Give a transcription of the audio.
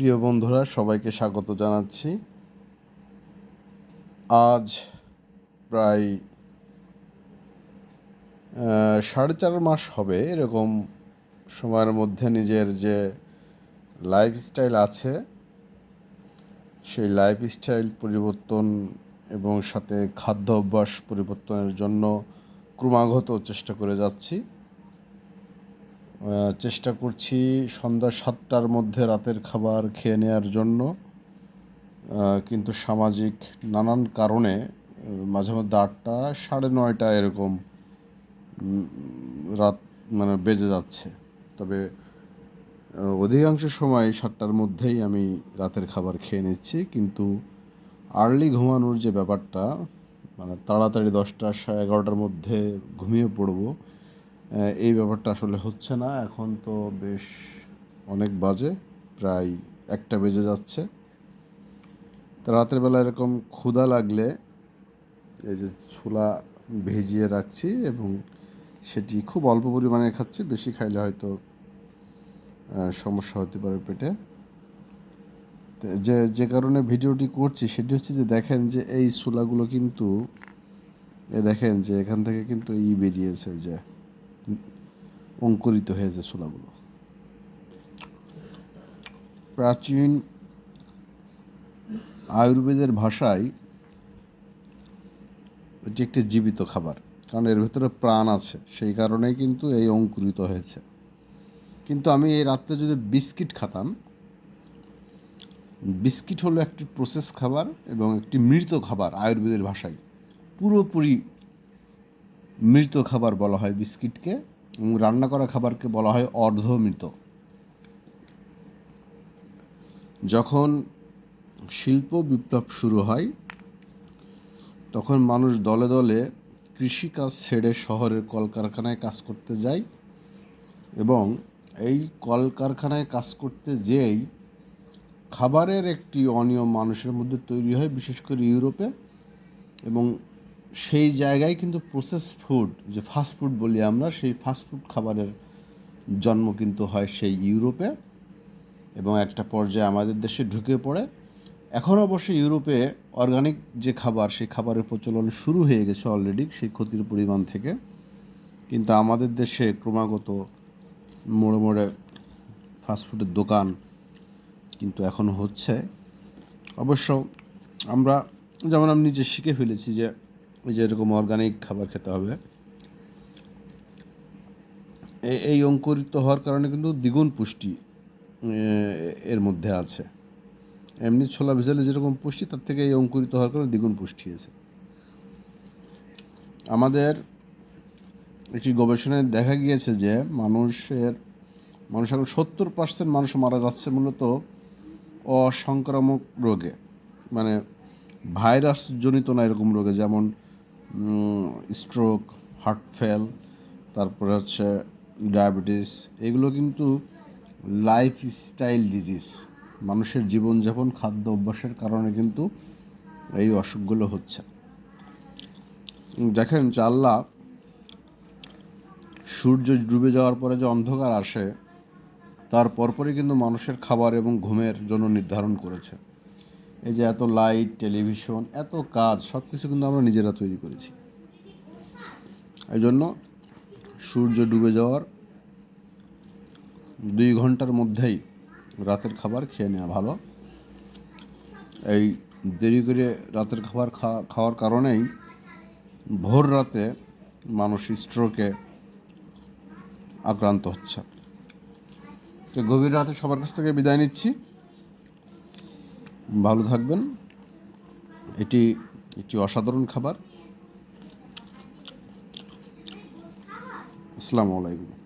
প্রিয় বন্ধুরা, সবাইকে স্বাগত জানাচ্ছি। আজ প্রায় সাড়ে চার মাস হবে এরকম সময়ের মধ্যে নিজের যে লাইফস্টাইল আছে, সেই লাইফস্টাইল পরিবর্তন এবং সাথে খাদ্য অভ্যাস পরিবর্তনের জন্য ক্রমাগত চেষ্টা করে যাচ্ছি। চেষ্টা করছি সন্ধ্যা সাতটার মধ্যে রাতের খাবার খেয়ে নেওয়ার জন্য। কিন্তু সামাজিক নানান কারণে মাঝে মধ্যে আটটা, সাড়ে নয়টা এরকম রাত মানে বেজে যাচ্ছে। তবে অধিকাংশ সময় সাতটার মধ্যেই আমি রাতের খাবার খেয়ে নিচ্ছি। কিন্তু আর্লি ঘুমানোর যে ব্যাপারটা মানে তাড়াতাড়ি দশটা এগারোটার মধ্যে ঘুমিয়ে পড়ব এই ব্যাপারটা আসলে হচ্ছে না। এখন তো বেশ অনেক বাজে, প্রায় একটা বেজে যাচ্ছে। তো রাতের বেলা এরকম ক্ষুধা লাগলে এই যে ছোলা ভেজিয়ে রাখছি এবং সেটি খুব অল্প পরিমাণে খাচ্ছি, বেশি খাইলে হয়তো সমস্যা হতে পারে পেটে। যে যে কারণে ভিডিওটি করছি সেটি হচ্ছে যে দেখেন যে এই ছোলাগুলো কিন্তু, এ দেখেন যে এখান থেকে কিন্তু ই বেরিয়েছে যে। অঙ্কুরিত হয়েছে ছোলাগুলো প্রাচীন আয়ুর্বেদের ভাষায় এটি একটি জীবিত খাবার, কারণ এর ভিতরে প্রাণ আছে, সেই কারণেই কিন্তু এই অঙ্কুরিত হয়েছে। কিন্তু আমি এই রাত্রে যদি বিস্কিট খাতাম, বিস্কিট হলো একটি প্রসেস খাবার এবং একটি মৃত খাবার আয়ুর্বেদের ভাষায়। পুরোপুরি মৃত খাবার বলা হয় বিস্কিটকে এবং রান্না করা খাবারকে বলা হয় অর্ধমৃত। যখন শিল্প বিপ্লব শুরু হয়, তখন মানুষ দলে দলে কৃষিকাজ ছেড়ে শহরের কলকারখানায় কাজ করতে যায় এবং এই কলকারখানায় কাজ করতে যেয়েই খাবারের একটি অনিয়ম মানুষের মধ্যে তৈরি হয়, বিশেষ করে ইউরোপে এবং সেই জায়গায় কিন্তু প্রসেস ফুড যে ফাস্ট ফুড বলি আমরা, সেই ফাস্ট ফুড খাবারের জন্ম কিন্তু হয় সেই ইউরোপে এবং একটা পর্যায়ে আমাদের দেশে ঢুকে পড়ে। এখন অবশ্য ইউরোপে অর্গানিক যে খাবার, সেই খাবারের প্রচলন শুরু হয়ে গেছে অলরেডি সেই ক্ষতির পরিমাণ থেকে। কিন্তু আমাদের দেশে ক্রমাগত মোড়ে মোড়ে ফাস্টফুডের দোকান কিন্তু এখন হচ্ছে। অবশ্য আমরা, যেমন আমি নিজে শিখে ফেলেছি যে যে এরকম অর্গানিক খাবার খেতে হবে। এই অঙ্কুরিত হওয়ার কারণে কিন্তু দ্বিগুণ পুষ্টি এর মধ্যে আছে। এমনি ছোলা ভেজালে যেরকম পুষ্টি, তার থেকে এই অঙ্কুরিত হওয়ার কারণে দ্বিগুণ পুষ্টি আছে। আমাদের একটি গবেষণায় দেখা গিয়েছে যে, মানুষের, মানুষ এখন সত্তর পার্সেন্ট মানুষ মারা যাচ্ছে মূলত অসংক্রামক রোগে। মানে ভাইরাস জনিত না এরকম রোগে, যেমন স্ট্রোক হার্ট ফেল তারপরে হচ্ছে ডায়াবেটিস এগুলো কিন্তু লাইফ স্টাইল ডিজিজ মানুষের জীবনযাপন, খাদ্য অভ্যাসের কারণে কিন্তু এই অসুখগুলো হচ্ছে। দেখেন আল্লাহ সূর্য ডুবে যাওয়ার পরে যে অন্ধকার আসে, তার পরপরই কিন্তু মানুষের খাবার এবং ঘুমের জন্য নির্ধারণ করেছে। এই যে এত লাইট টেলিভিশন এত কাজ সব কিছু কিন্তু আমরা নিজেরা তৈরি করেছি। এই জন্য সূর্য ডুবে যাওয়ার দুই ঘণ্টার মধ্যেই রাতের খাবার খেয়ে নেওয়া ভালো। এই দেরি করে রাতের খাবার খাওয়ার কারণেই ভোর রাতে মানুষ স্ট্রোকে আক্রান্ত হচ্ছে। তো গভীর রাতে সবার কাছ থেকে বিদায় নিচ্ছি। ভালো থাকবেন। এটি একটি অসাধারণ খাবার। আসসালামু আলাইকুম।